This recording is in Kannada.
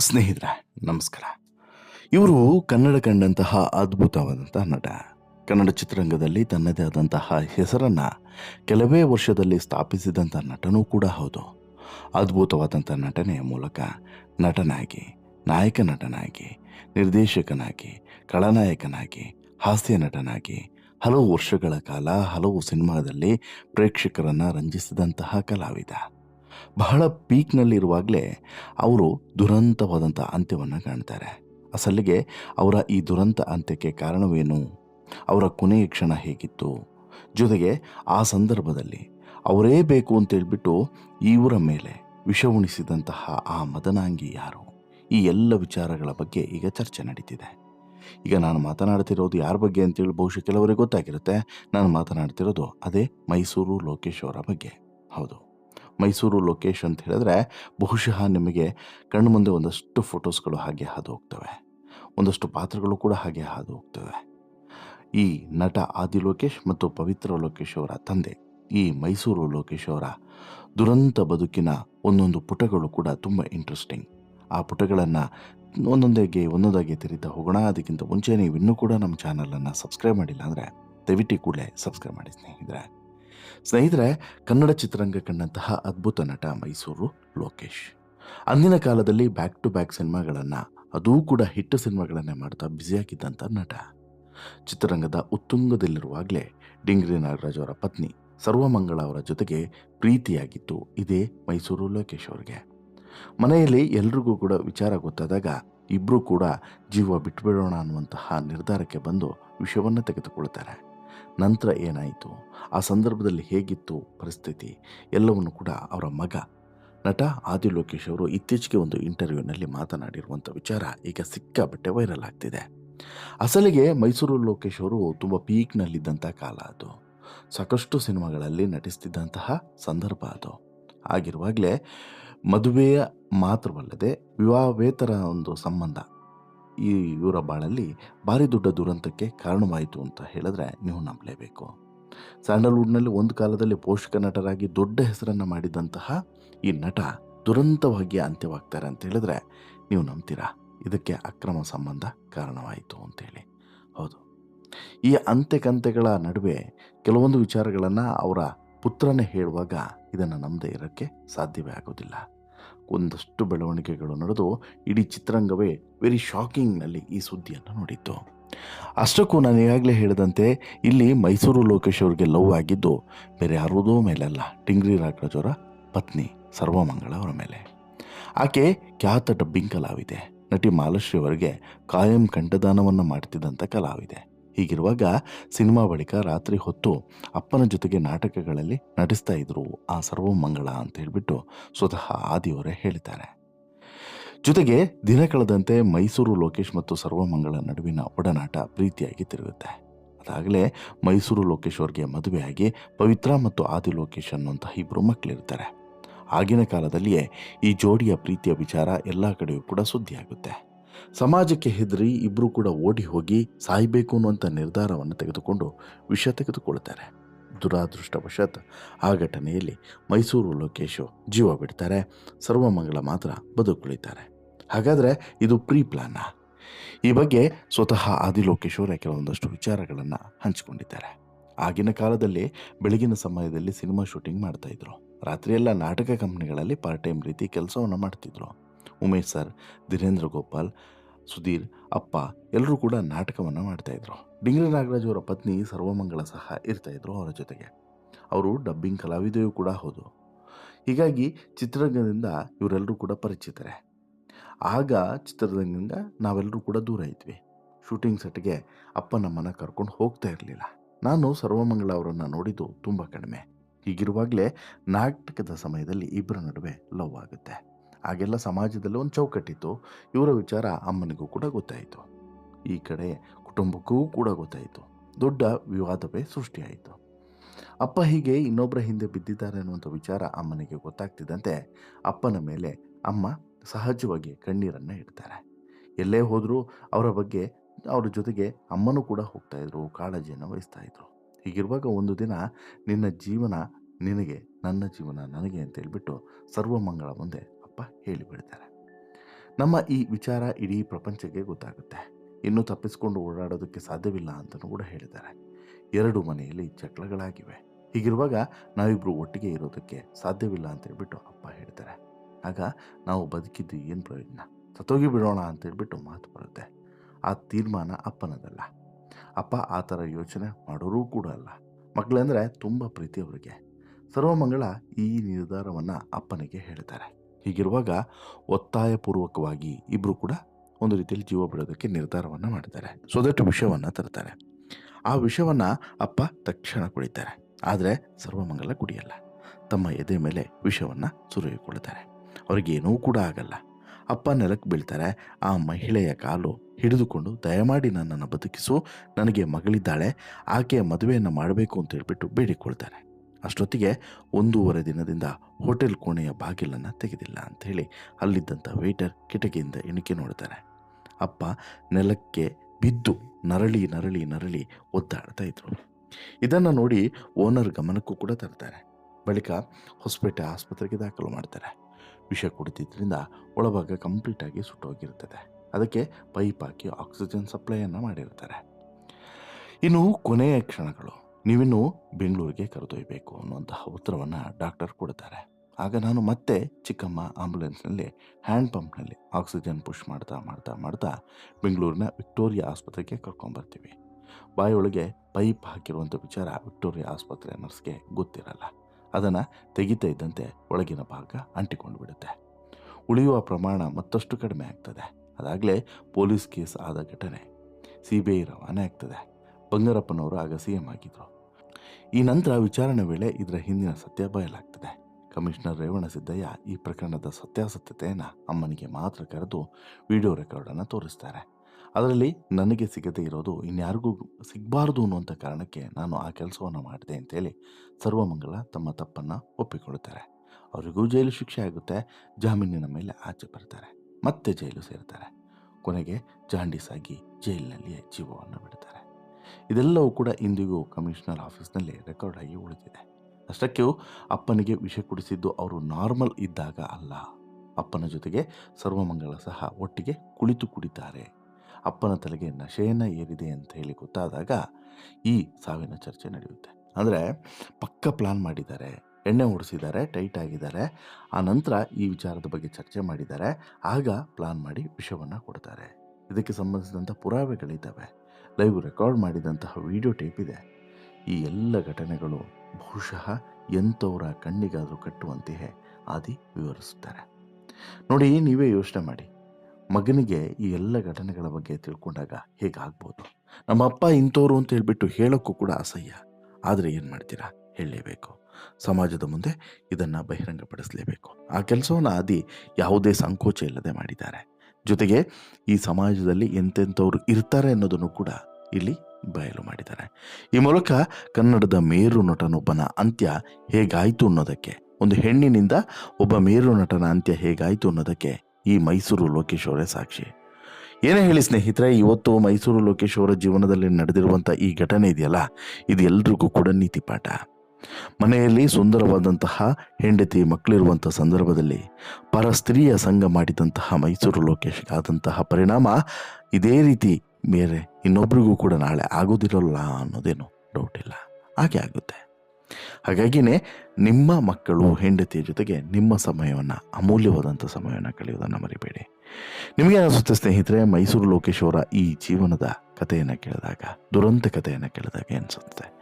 ಸ್ನೇಹಿತರೆ, ನಮಸ್ಕಾರ. ಇವರು ಕನ್ನಡ ಕಂಡಂತಹ ಅದ್ಭುತವಾದಂತಹ ನಟ. ಕನ್ನಡ ಚಿತ್ರರಂಗದಲ್ಲಿ ತನ್ನದೇ ಆದಂತಹ ಹೆಸರನ್ನು ಕೆಲವೇ ವರ್ಷದಲ್ಲಿ ಸ್ಥಾಪಿಸಿದಂಥ ನಟನೂ ಕೂಡ ಹೌದು. ಅದ್ಭುತವಾದಂಥ ನಟನೆಯ ಮೂಲಕ ನಟನಾಗಿ, ನಾಯಕ ನಟನಾಗಿ, ನಿರ್ದೇಶಕನಾಗಿ, ಖಳನಾಯಕನಾಗಿ, ಹಾಸ್ಯ ನಟನಾಗಿ ಹಲವು ವರ್ಷಗಳ ಕಾಲ ಹಲವು ಸಿನಿಮಾದಲ್ಲಿ ಪ್ರೇಕ್ಷಕರನ್ನು ರಂಜಿಸಿದಂತಹ ಕಲಾವಿದ. ಬಹಳ ಪೀಕ್ನಲ್ಲಿರುವಾಗಲೇ ಅವರು ದುರಂತವಾದಂಥ ಅಂತ್ಯವನ್ನು ಕಾಣ್ತಾರೆ. ಅಸಲಿಗೆ ಅವರ ಈ ದುರಂತ ಅಂತ್ಯಕ್ಕೆ ಕಾರಣವೇನು? ಅವರ ಕೊನೆಯ ಕ್ಷಣ ಹೇಗಿತ್ತು? ಜೊತೆಗೆ ಆ ಸಂದರ್ಭದಲ್ಲಿ ಅವರೇ ಬೇಕು ಅಂತೇಳ್ಬಿಟ್ಟು ಇವರ ಮೇಲೆ ವಿಷ ಉಣಿಸಿದಂತಹ ಆ ಮದನಾಂಗಿ ಯಾರು? ಈ ಎಲ್ಲ ವಿಚಾರಗಳ ಬಗ್ಗೆ ಈಗ ಚರ್ಚೆ ನಡೀತಿದೆ. ಈಗ ನಾನು ಮಾತನಾಡ್ತಿರೋದು ಯಾರ ಬಗ್ಗೆ ಅಂತೇಳಿ ಬಹುಶಃ ಕೆಲವರಿಗೆ ಗೊತ್ತಾಗಿರುತ್ತೆ. ನಾನು ಮಾತನಾಡ್ತಿರೋದು ಅದೇ ಮೈಸೂರು ಲೋಕೇಶ್ ಅವರ ಬಗ್ಗೆ. ಹೌದು. ಮೈಸೂರು ಲೊಕೇಶ್ ಅಂತ ಹೇಳಿದ್ರೆ ಬಹುಶಃ ನಿಮಗೆ ಕಣ್ಣು ಮುಂದೆ ಒಂದಷ್ಟು ಫೋಟೋಸ್ಗಳು ಹಾಗೆ ಹಾದು ಹೋಗ್ತವೆ ಒಂದಷ್ಟು ಪಾತ್ರಗಳು ಕೂಡ ಹಾಗೆ ಹಾದು ಹೋಗ್ತವೆ ಈ ನಟ ಆದಿ ಲೋಕೇಶ್ ಮತ್ತು ಪವಿತ್ರ ಲೋಕೇಶ್ ಅವರ ತಂದೆ, ಈ ಮೈಸೂರು ಲೋಕೇಶ್ ಅವರ ದುರಂತ ಬದುಕಿನ ಒಂದೊಂದು ಪುಟಗಳು ಕೂಡ ತುಂಬ ಇಂಟ್ರೆಸ್ಟಿಂಗ್ ಆ ಪುಟಗಳನ್ನು ಒಂದೊಂದಾಗಿ ಒಂದೊಂದಾಗಿ ತಿರಿತಾ ಹೋಗೋಣ. ಅದಕ್ಕಿಂತ ಮುಂಚೆ ನೀವು ಇನ್ನೂ ಕೂಡ ನಮ್ಮ ಚಾನಲನ್ನು ಸಬ್ಸ್ಕ್ರೈಬ್ ಮಾಡಿಲ್ಲ ಅಂದರೆ ದಯವಿಟ್ಟು ಕೂಡಲೇ ಸಬ್ಸ್ಕ್ರೈಬ್ ಮಾಡಿ ಸ್ನೇಹಿತರೆ. ಸ್ನೇಹಿತರೆ, ಕನ್ನಡ ಚಿತ್ರರಂಗ ಕಂಡಂತಹ ಅದ್ಭುತ ನಟ ಮೈಸೂರು ಲೋಕೇಶ್. ಅಂದಿನ ಕಾಲದಲ್ಲಿ ಬ್ಯಾಕ್ ಟು ಬ್ಯಾಕ್ ಸಿನಿಮಾಗಳನ್ನು, ಅದೂ ಕೂಡ ಹಿಟ್ಟು ಸಿನಿಮಾಗಳನ್ನೇ ಮಾಡ್ತಾ ಬ್ಯುಸಿಯಾಗಿದ್ದಂಥ ನಟ. ಚಿತ್ರರಂಗದ ಉತ್ತುಂಗದಲ್ಲಿರುವಾಗಲೇ ಡಿಂಗ್ರಿ ನಾಗರಾಜ್ ಅವರ ಪತ್ನಿ ಸರ್ವಮಂಗಳ ಅವರ ಜೊತೆಗೆ ಪ್ರೀತಿಯಾಗಿತ್ತು ಇದೇ ಮೈಸೂರು ಲೋಕೇಶ್ ಅವರಿಗೆ. ಮನೆಯಲ್ಲಿ ಎಲ್ರಿಗೂ ಕೂಡ ವಿಚಾರ ಗೊತ್ತಾದಾಗ ಇಬ್ಬರೂ ಕೂಡ ಜೀವ ಬಿಟ್ಟುಬಿಡೋಣ ಅನ್ನುವಂತಹ ನಿರ್ಧಾರಕ್ಕೆ ಬಂದು ವಿಷಯವನ್ನು ತೆಗೆದುಕೊಳ್ತಾರೆ. ನಂತರ ಏನಾಯಿತು? ಆ ಸಂದರ್ಭದಲ್ಲಿ ಹೇಗಿತ್ತು ಪರಿಸ್ಥಿತಿ? ಎಲ್ಲವನ್ನು ಕೂಡ ಅವರ ಮಗ ನಟ ಆದಿ ಲೋಕೇಶ್ ಅವರು ಇತ್ತೀಚೆಗೆ ಒಂದು ಇಂಟರ್ವ್ಯೂನಲ್ಲಿ ಮಾತನಾಡಿರುವಂಥ ವಿಚಾರ ಈಗ ಸಿಕ್ಕಾಬಿಟ್ಟೆ ವೈರಲ್ ಆಗ್ತಿದೆ. ಅಸಲಿಗೆ ಮೈಸೂರು ಲೋಕೇಶ್ ಅವರು ತುಂಬ ಪೀಕ್ನಲ್ಲಿದ್ದಂಥ ಕಾಲ ಅದು. ಸಾಕಷ್ಟು ಸಿನಿಮಾಗಳಲ್ಲಿ ನಟಿಸ್ತಿದ್ದಂತಹ ಸಂದರ್ಭ ಅದು. ಆಗಿರುವಾಗಲೇ ಮದುವೆಯ ಮಾತ್ರವಲ್ಲದೆ ವಿವಾಹವೇತರ ಒಂದು ಸಂಬಂಧ ಈ ಇವರ ಬಾಳಲ್ಲಿ ಭಾರಿ ದೊಡ್ಡ ದುರಂತಕ್ಕೆ ಕಾರಣವಾಯಿತು ಅಂತ ಹೇಳಿದ್ರೆ ನೀವು ನಂಬಲೇಬೇಕು. ಸ್ಯಾಂಡಲ್ವುಡ್ನಲ್ಲಿ ಒಂದು ಕಾಲದಲ್ಲಿ ಪೋಷಕ ನಟರಾಗಿ ದೊಡ್ಡ ಹೆಸರನ್ನು ಮಾಡಿದಂತಹ ಈ ನಟ ದುರಂತವಾಗಿ ಅಂತ್ಯವಾಗ್ತಾರೆ ಅಂತ ಹೇಳಿದ್ರೆ ನೀವು ನಂಬ್ತೀರಾ? ಇದಕ್ಕೆ ಅಕ್ರಮ ಸಂಬಂಧ ಕಾರಣವಾಯಿತು ಅಂತೇಳಿ ಹೌದು. ಈ ಅಂತ್ಯಕಂತೆಗಳ ನಡುವೆ ಕೆಲವೊಂದು ವಿಚಾರಗಳನ್ನು ಅವರ ಪುತ್ರನೇ ಹೇಳುವಾಗ ಇದನ್ನು ನಂಬದೇ ಇರೋಕ್ಕೆ ಸಾಧ್ಯವೇ ಆಗೋದಿಲ್ಲ. ಒಂದಷ್ಟು ಬೆಳವಣಿಗೆಗಳು ನಡೆದು ಇಡೀ ಚಿತ್ರರಂಗವೇ ವೆರಿ ಶಾಕಿಂಗ್ನಲ್ಲಿ ಈ ಸುದ್ದಿಯನ್ನು ನೋಡಿತ್ತು. ಅಷ್ಟಕ್ಕೂ ನಾನು ಈಗಾಗಲೇ ಹೇಳಿದಂತೆ ಇಲ್ಲಿ ಮೈಸೂರು ಲೋಕೇಶ್ ಅವರಿಗೆ ಲವ್ ಆಗಿದ್ದು ಬೇರೆ ಯಾರದೋ ಮೇಲಲ್ಲ. ಟಿಂಗ್ರಿ ನಾಗರಾಜ್ ಪತ್ನಿ ಸರ್ವಮಂಗಳ ಅವರ ಮೇಲೆ. ಆಕೆ ಖ್ಯಾತ ಡಬ್ಬಿಂಗ್ ಕಲಾವಿದೆ. ನಟಿ ಮಾಲಶ್ರೀ ಅವರಿಗೆ ಕಾಯಂ ಕಂಠದಾನವನ್ನು ಮಾಡ್ತಿದ್ದಂಥ ಕಲಾವಿದೆ. ಹೀಗಿರುವಾಗ ಸಿನಿಮಾ ಬಳಿಕ ರಾತ್ರಿ ಹೊತ್ತು ಅಪ್ಪನ ಜೊತೆಗೆ ನಾಟಕಗಳಲ್ಲಿ ನಟಿಸ್ತಾ ಇದ್ರು ಆ ಸರ್ವಮಂಗಳ ಅಂತ ಹೇಳಿಬಿಟ್ಟು ಸ್ವತಃ ಆದಿಯವರೇ ಹೇಳಿದ್ದಾರೆ. ಜೊತೆಗೆ ದಿನ ಕಳೆದಂತೆ ಮೈಸೂರು ಲೋಕೇಶ್ ಮತ್ತು ಸರ್ವಮಂಗಳ ನಡುವಿನ ಒಡನಾಟ ಪ್ರೀತಿಯಾಗಿ ತಿರುಗುತ್ತೆ. ಅದಾಗಲೇ ಮೈಸೂರು ಲೋಕೇಶ್ ಅವರಿಗೆ ಮದುವೆಯಾಗಿ ಪವಿತ್ರ ಮತ್ತು ಆದಿ ಲೋಕೇಶ್ ಅನ್ನುವಂತಹ ಇಬ್ಬರು ಮಕ್ಕಳಿರ್ತಾರೆ ಆಗಿನ ಕಾಲದಲ್ಲಿಯೇ ಈ ಜೋಡಿಯ ಪ್ರೀತಿಯ ವಿಚಾರ ಎಲ್ಲ ಕಡೆಯೂ ಕೂಡ ಸುದ್ದಿಯಾಗುತ್ತೆ. ಸಮಾಜಕ್ಕೆ ಹೆದರಿ ಇಬ್ಬರೂ ಕೂಡ ಓಡಿ ಹೋಗಿ ಸಾಯಬೇಕು ಅನ್ನುವಂಥ ನಿರ್ಧಾರವನ್ನು ತೆಗೆದುಕೊಂಡು ವಿಷ ತೆಗೆದುಕೊಳ್ತಾರೆ ದುರಾದೃಷ್ಟವಶಾತ್ ಆ ಘಟನೆಯಲ್ಲಿ ಮೈಸೂರು ಲೋಕೇಶು ಜೀವ ಬಿಡ್ತಾರೆ. ಸರ್ವಮಂಗಳ ಮಾತ್ರ ಬದುಕುಳಿತಾರೆ. ಹಾಗಾದರೆ ಇದು ಪ್ರೀ ಪ್ಲಾನ? ಈ ಬಗ್ಗೆ ಸ್ವತಃ ಆದಿ ಲೋಕೇಶ್ವರ ಕೆಲವೊಂದಷ್ಟು ವಿಚಾರಗಳನ್ನು ಹಂಚಿಕೊಂಡಿದ್ದಾರೆ. ಆಗಿನ ಕಾಲದಲ್ಲಿ ಬೆಳಗಿನ ಸಮಯದಲ್ಲಿ ಸಿನಿಮಾ ಶೂಟಿಂಗ್ ಮಾಡ್ತಾ ಇದ್ರು. ರಾತ್ರಿಯೆಲ್ಲ ನಾಟಕ ಕಂಪ್ನಿಗಳಲ್ಲಿ ಪಾರ್ಟ್ ಟೈಮ್ ರೀತಿ ಕೆಲಸವನ್ನು ಮಾಡ್ತಿದ್ರು. ಉಮೇಶ್ ಸರ್, ಧೀರೇಂದ್ರ ಗೋಪಾಲ್, ಸುಧೀರ್, ಅಪ್ಪ ಎಲ್ಲರೂ ಕೂಡ ನಾಟಕವನ್ನು ಮಾಡ್ತಾಯಿದ್ರು ಡಿಂಗ್ರಿ ನಾಗರಾಜ್ ಅವರ ಪತ್ನಿ ಸರ್ವಮಂಗಳ ಸಹ ಇರ್ತಾಯಿದ್ರು ಅವರ ಜೊತೆಗೆ. ಅವರು ಡಬ್ಬಿಂಗ್ ಕಲಾವಿದೆಯೂ ಕೂಡ ಹೌದು. ಹೀಗಾಗಿ ಚಿತ್ರರಂಗದಿಂದ ಇವರೆಲ್ಲರೂ ಕೂಡ ಪರಿಚಿತರೆ. ಆಗ ಚಿತ್ರರಂಗದಿಂದ ನಾವೆಲ್ಲರೂ ಕೂಡ ದೂರ ಇದ್ವಿ. ಶೂಟಿಂಗ್ ಸೆಟ್ಗೆ ಅಪ್ಪ ನಮ್ಮನ್ನು ಕರ್ಕೊಂಡು ಹೋಗ್ತಾ ಇರಲಿಲ್ಲ. ನಾನು ಸರ್ವಮಂಗಳ ಅವರನ್ನು ನೋಡಿದ್ದು ತುಂಬ ಕಡಿಮೆ. ಹೀಗಿರುವಾಗಲೇ ನಾಟಕದ ಸಮಯದಲ್ಲಿ ಇಬ್ಬರ ನಡುವೆ ಲವ್ ಆಗುತ್ತೆ. ಆಗೆಲ್ಲ ಸಮಾಜದಲ್ಲಿ ಒಂದು ಚೌಕಟ್ಟಿತ್ತು. ಇವರ ವಿಚಾರ ಅಮ್ಮನಿಗೂ ಕೂಡ ಗೊತ್ತಾಯಿತು. ಈ ಕಡೆ ಕುಟುಂಬಕ್ಕೂ ಕೂಡ ಗೊತ್ತಾಯಿತು. ದೊಡ್ಡ ವಿವಾದವೇ ಸೃಷ್ಟಿಯಾಯಿತು. ಅಪ್ಪ ಹೀಗೆ ಇನ್ನೊಬ್ಬರ ಹಿಂದೆ ಬಿದ್ದಿದ್ದಾರೆ ಅನ್ನುವಂಥ ವಿಚಾರ ಅಮ್ಮನಿಗೆ ಗೊತ್ತಾಗ್ತಿದ್ದಂತೆ ಅಪ್ಪನ ಮೇಲೆ ಅಮ್ಮ ಸಹಜವಾಗಿ ಕಣ್ಣೀರನ್ನು ಇಡ್ತಾರೆ. ಎಲ್ಲೇ ಹೋದರೂ ಅವರ ಬಗ್ಗೆ ಅವರ ಜೊತೆಗೆ ಅಮ್ಮನೂ ಕೂಡ ಹೋಗ್ತಾಯಿದ್ರು ಕಾಳಜಿಯನ್ನು ವಹಿಸ್ತಾ ಇದ್ರು. ಹೀಗಿರುವಾಗ ಒಂದು ದಿನ ನಿನ್ನ ಜೀವನ ನಿನಗೆ, ನನ್ನ ಜೀವನ ನನಗೆ ಅಂತ ಹೇಳಿಬಿಟ್ಟು ಸರ್ವಮಂಗಳ ಮುಂದೆ ಅಪ್ಪ ಹೇಳಿಬಿಡ್ತಾರೆ. ನಮ್ಮ ಈ ವಿಚಾರ ಇಡೀ ಪ್ರಪಂಚಕ್ಕೆ ಗೊತ್ತಾಗುತ್ತೆ. ಇನ್ನೂ ತಪ್ಪಿಸ್ಕೊಂಡು ಓಡಾಡೋದಕ್ಕೆ ಸಾಧ್ಯವಿಲ್ಲ ಅಂತಲೂ ಕೂಡ ಹೇಳಿದ್ದಾರೆ. ಎರಡು ಮನೆಯಲ್ಲಿ ಜಗಳಗಳಾಗಿವೆ. ಹೀಗಿರುವಾಗ ನಾವಿಬ್ಬರು ಒಟ್ಟಿಗೆ ಇರೋದಕ್ಕೆ ಸಾಧ್ಯವಿಲ್ಲ ಅಂತ ಹೇಳ್ಬಿಟ್ಟು ಅಪ್ಪ ಹೇಳ್ತಾರೆ. ಆಗ ನಾವು ಬದುಕಿದ್ದು ಏನು ಪ್ರಯೋಜನ? ಸತ್ತೋಗಿ ಬಿಡೋಣ ಅಂತ ಹೇಳ್ಬಿಟ್ಟು ಮಾತು ಬರುತ್ತೆ. ಆ ತೀರ್ಮಾನ ಅಪ್ಪನದಲ್ಲ. ಅಪ್ಪ ಆ ಥರ ಯೋಚನೆ ಮಾಡೋರೂ ಕೂಡ ಅಲ್ಲ. ಮಕ್ಕಳಂದರೆ ತುಂಬ ಪ್ರೀತಿ ಅವರಿಗೆ. ಸರ್ವಮಂಗಳ ಈ ನಿರ್ಧಾರವನ್ನು ಅಪ್ಪನಿಗೆ ಹೇಳ್ತಾರೆ. ಹೀಗಿರುವಾಗ ಒತ್ತಾಯಪೂರ್ವಕವಾಗಿ ಇಬ್ಬರು ಕೂಡ ಒಂದು ರೀತಿಯಲ್ಲಿ ಜೀವ ಬಿಡೋದಕ್ಕೆ ನಿರ್ಧಾರವನ್ನು ಮಾಡ್ತಾರೆ ಸೊ ದಟ್ ವಿಷವನ್ನು ತರ್ತಾರೆ. ಆ ವಿಷವನ್ನು ಅಪ್ಪ ತಕ್ಷಣ ಕುಡಿತಾರೆ ಆದರೆ ಸರ್ವಮಂಗಲ ಕುಡಿಯಲ್ಲ. ತಮ್ಮ ಎದೆ ಮೇಲೆ ವಿಷವನ್ನು ಸುರಿಯಿಕೊಳ್ತಾರೆ ಅವ್ರಿಗೇನೂ ಕೂಡ ಆಗಲ್ಲ. ಅಪ್ಪ ನೆಲಕ್ಕೆ ಬೀಳ್ತಾರೆ. ಆ ಮಹಿಳೆಯ ಕಾಲು ಹಿಡಿದುಕೊಂಡು ದಯಮಾಡಿ ನನ್ನನ್ನು ಬದುಕಿಸು. ನನಗೆ ಮಗಳಿದ್ದಾಳೆ. ಆಕೆಯ ಮದುವೆಯನ್ನು ಮಾಡಬೇಕು ಅಂತ ಹೇಳ್ಬಿಟ್ಟು ಬೇಡಿಕೊಳ್ತಾರೆ ಅಷ್ಟೊತ್ತಿಗೆ ಒಂದೂವರೆ ದಿನದಿಂದ ಹೋಟೆಲ್ ಕೋಣೆಯ ಬಾಗಿಲನ್ನು ತೆಗೆದಿಲ್ಲ ಅಂತ ಹೇಳಿ ಅಲ್ಲಿದ್ದಂಥ ವೇಟರ್ ಕಿಟಕಿಯಿಂದ ಎಣಿಕೆ ನೋಡ್ತಾರೆ. ಅಪ್ಪ ನೆಲಕ್ಕೆ ಬಿದ್ದು ನರಳಿ ನರಳಿ ನರಳಿ ಒದ್ದಾಡ್ತಾ ಇದ್ರು. ಇದನ್ನು ನೋಡಿ ಓನರ್ ಗಮನಕ್ಕೂ ಕೂಡ ತರ್ತಾರೆ. ಬಳಿಕ ಹೊಸಪೇಟೆ ಆಸ್ಪತ್ರೆಗೆ ದಾಖಲು ಮಾಡ್ತಾರೆ. ವಿಷ ಕುಡಿದಿದ್ದರಿಂದ ಒಳಭಾಗ ಕಂಪ್ಲೀಟಾಗಿ ಸುಟ್ಟೋಗಿರ್ತದೆ ಅದಕ್ಕೆ ಪೈಪ್ ಹಾಕಿ ಆಕ್ಸಿಜನ್ ಸಪ್ಲೈಯನ್ನು ಮಾಡಿರ್ತಾರೆ. ಇನ್ನು ಕೊನೆಯ ಕ್ಷಣಗಳು. ನೀವಿನ್ನು ಬೆಂಗಳೂರಿಗೆ ಕರೆದೊಯ್ಯಬೇಕು ಅನ್ನುವಂತಹ ಉತ್ತರವನ್ನು ಡಾಕ್ಟರ್ ಕೊಡ್ತಾರೆ. ಆಗ ನಾನು ಮತ್ತೆ ಚಿಕ್ಕಮ್ಮ ಆಂಬ್ಯುಲೆನ್ಸ್ನಲ್ಲಿ ಹ್ಯಾಂಡ್ ಪಂಪ್ನಲ್ಲಿ ಆಕ್ಸಿಜನ್ ಪುಷ್ ಮಾಡ್ತಾ ಮಾಡ್ತಾ ಮಾಡ್ತಾ ಬೆಂಗಳೂರಿನ ವಿಕ್ಟೋರಿಯಾ ಆಸ್ಪತ್ರೆಗೆ ಕರ್ಕೊಂಬರ್ತೀವಿ. ಬಾಯೊಳಗೆ ಪೈಪ್ ಹಾಕಿರುವಂಥ ವಿಚಾರ ವಿಕ್ಟೋರಿಯಾ ಆಸ್ಪತ್ರೆ ನರ್ಸ್ಗೆ ಗೊತ್ತಿರಲ್ಲ. ಅದನ್ನು ತೆಗಿತಾ ಇದ್ದಂತೆ ಒಳಗಿನ ಭಾಗ ಅಂಟಿಕೊಂಡು ಬಿಡುತ್ತೆ. ಉಳಿಯುವ ಪ್ರಮಾಣ ಮತ್ತಷ್ಟು ಕಡಿಮೆ ಆಗ್ತದೆ. ಅದಾಗಲೇ ಪೊಲೀಸ್ ಕೇಸ್ ಆದ ಘಟನೆ. ಸಿ ಬಿ ಐ ರವಾನೆ ಆಗ್ತದೆ. ಬಂಗಾರಪ್ಪನವರು ಆಗ ಸಿ ಎಂ ಆಗಿದ್ರು. ಈ ನಂತರ ವಿಚಾರಣೆ ವೇಳೆ ಇದರ ಹಿಂದಿನ ಸತ್ಯ ಬಯಲಾಗ್ತದೆ. ಕಮಿಷನರ್ ರೇವಣಸಿದ್ದಯ್ಯ ಈ ಪ್ರಕರಣದ ಸತ್ಯಾಸತ್ಯತೆಯನ್ನು ಅಮ್ಮನಿಗೆ ಮಾತ್ರ ಕರೆದು ವಿಡಿಯೋ ರೆಕಾರ್ಡನ್ನು ತೋರಿಸ್ತಾರೆ. ಅದರಲ್ಲಿ ನನಗೆ ಸಿಗದೇ ಇರೋದು ಇನ್ಯಾರಿಗೂ ಸಿಗಬಾರ್ದು ಅನ್ನುವಂಥ ಕಾರಣಕ್ಕೆ ನಾನು ಆ ಕೆಲಸವನ್ನು ಮಾಡಿದೆ ಅಂತೇಳಿ ಸರ್ವಮಂಗಲ ತಮ್ಮ ತಪ್ಪನ್ನು ಒಪ್ಪಿಕೊಳ್ಳುತ್ತಾರೆ. ಅವರಿಗೂ ಜೈಲು ಶಿಕ್ಷೆ ಆಗುತ್ತೆ, ಜಾಮೀನಿನ ಮೇಲೆ ಆಚೆ ಬರ್ತಾರೆ, ಮತ್ತೆ ಜೈಲು ಸೇರ್ತಾರೆ. ಕೊನೆಗೆ ಜಾಂಡೀಸ್ ಆಗಿ ಜೈಲಿನಲ್ಲಿಯೇ ಜೀವವನ್ನು ಬಿಡ್ತಾರೆ. ಇದೆಲ್ಲವೂ ಕೂಡ ಇಂದಿಗೂ ಕಮಿಷನರ್ ಆಫೀಸ್ನಲ್ಲಿ ರೆಕಾರ್ಡ್ ಆಗಿ ಉಳಿದಿದೆ. ಅಷ್ಟಕ್ಕೂ ಅಪ್ಪನಿಗೆ ವಿಷ ಕುಡಿಸಿದ್ದು ಅವರು ನಾರ್ಮಲ್ ಇದ್ದಾಗ ಅಲ್ಲ. ಅಪ್ಪನ ಜೊತೆಗೆ ಸರ್ವಮಂಗಳ ಸಹ ಒಟ್ಟಿಗೆ ಕುಳಿತು ಕುಡಿತಾರೆ ಅಪ್ಪನ ತಲೆಗೆ ನಶೆಯನ್ನು ಏರಿದೆ ಅಂತ ಹೇಳಿ ಗೊತ್ತಾದಾಗ ಈ ಸಾವಿನ ಚರ್ಚೆ ನಡೆಯುತ್ತೆ. ಅಂದರೆ ಪಕ್ಕ ಪ್ಲಾನ್ ಮಾಡಿದ್ದಾರೆ, ಎಣ್ಣೆ ಹೊಡೆಸಿದ್ದಾರೆ, ಟೈಟ್ ಆಗಿದ್ದಾರೆ. ಆ ನಂತರ ಈ ವಿಚಾರದ ಬಗ್ಗೆ ಚರ್ಚೆ ಮಾಡಿದ್ದಾರೆ. ಆಗ ಪ್ಲಾನ್ ಮಾಡಿ ವಿಷವನ್ನು ಕೊಡ್ತಾರೆ. ಇದಕ್ಕೆ ಸಂಬಂಧಿಸಿದಂಥ ಪುರಾವೆಗಳಿದ್ದಾವೆ. ಲೈವ್ ರೆಕಾರ್ಡ್ ಮಾಡಿದಂತಹ ವಿಡಿಯೋ ಟೇಪ್ ಇದೆ. ಈ ಎಲ್ಲ ಘಟನೆಗಳು ಬಹುಶಃ ಎಂಥವರ ಕಣ್ಣಿಗಾದರೂ ಕಟ್ಟುವಂತೆಯೇ ಆದಿ ವಿವರಿಸುತ್ತಾರೆ. ನೋಡಿ, ನೀವೇ ಯೋಚನೆ ಮಾಡಿ. ಮಗನಿಗೆ ಈ ಎಲ್ಲ ಘಟನೆಗಳ ಬಗ್ಗೆ ತಿಳ್ಕೊಂಡಾಗ ಹೇಗಾಗ್ಬೋದು? ನಮ್ಮ ಅಪ್ಪ ಇಂಥವ್ರು ಅಂತ ಹೇಳಿಬಿಟ್ಟು ಹೇಳೋಕ್ಕೂ ಕೂಡ ಅಸಹ್ಯ. ಆದರೆ ಏನು ಮಾಡ್ತೀರಾ? ಹೇಳಲೇಬೇಕು. ಸಮಾಜದ ಮುಂದೆ ಇದನ್ನು ಬಹಿರಂಗಪಡಿಸಲೇಬೇಕು. ಆ ಕೆಲಸವನ್ನು ಆದಿ ಯಾವುದೇ ಸಂಕೋಚ ಇಲ್ಲದೆ ಮಾಡಿದ್ದಾರೆ. ಜೊತೆಗೆ ಈ ಸಮಾಜದಲ್ಲಿ ಎಂತೆಂಥವ್ರು ಇರ್ತಾರೆ ಅನ್ನೋದನ್ನು ಕೂಡ ಇಲ್ಲಿ ಬಯಲು ಮಾಡಿದ್ದಾರೆ. ಈ ಮೂಲಕ ಕನ್ನಡದ ಮೇರು ನಟನೊಬ್ಬನ ಅಂತ್ಯ ಹೇಗಾಯಿತು ಅನ್ನೋದಕ್ಕೆ, ಒಂದು ಹೆಣ್ಣಿನಿಂದ ಒಬ್ಬ ಮೇರು ನಟನ ಅಂತ್ಯ ಹೇಗಾಯಿತು ಅನ್ನೋದಕ್ಕೆ ಈ ಮೈಸೂರು ಲೋಕೇಶ್ ಅವರೇ ಸಾಕ್ಷಿ. ಏನೇ ಹೇಳಿ ಸ್ನೇಹಿತರೆ, ಇವತ್ತು ಮೈಸೂರು ಲೋಕೇಶ್ ಅವರ ಜೀವನದಲ್ಲಿ ನಡೆದಿರುವಂಥ ಈ ಘಟನೆ ಇದೆಯಲ್ಲ? ಇದು ಎಲ್ರಿಗೂ ಕೂಡ ನೀತಿ ಪಾಠ. ಮನೆಯಲ್ಲಿ ಸುಂದರವಾದಂತಹ ಹೆಂಡತಿ ಮಕ್ಕಳಿರುವಂಥ ಸಂದರ್ಭದಲ್ಲಿ ಪರ ಸ್ತ್ರೀಯ ಸಂಘ ಮಾಡಿದಂತಹ ಮೈಸೂರು ಲೋಕೇಶ್ಗಾದಂತಹ ಪರಿಣಾಮ ಇದೇ ರೀತಿ ಬೇರೆ ಇನ್ನೊಬ್ರಿಗೂ ಕೂಡ ನಾಳೆ ಆಗೋದಿರಲ್ಲ ಅನ್ನೋದೇನು ಡೌಟ್ ಇಲ್ಲ. ಹಾಗೆ ಆಗುತ್ತೆ. ಹಾಗಾಗಿನೇ ನಿಮ್ಮ ಮಕ್ಕಳು, ಹೆಂಡತಿಯ ಜೊತೆಗೆ ನಿಮ್ಮ ಸಮಯವನ್ನು, ಅಮೂಲ್ಯವಾದಂಥ ಸಮಯವನ್ನು ಕಳೆಯೋದನ್ನು ಮರಿಬೇಡಿ. ನಿಮಗೆ ಅನಿಸುತ್ತೆ ಸ್ನೇಹಿತರೆ, ಮೈಸೂರು ಲೋಕೇಶ್ ಅವರ ಈ ಜೀವನದ ಕಥೆಯನ್ನು ಕೇಳಿದಾಗ, ದುರಂತ ಕಥೆಯನ್ನು ಕೇಳಿದಾಗ ಅನಿಸುತ್ತೆ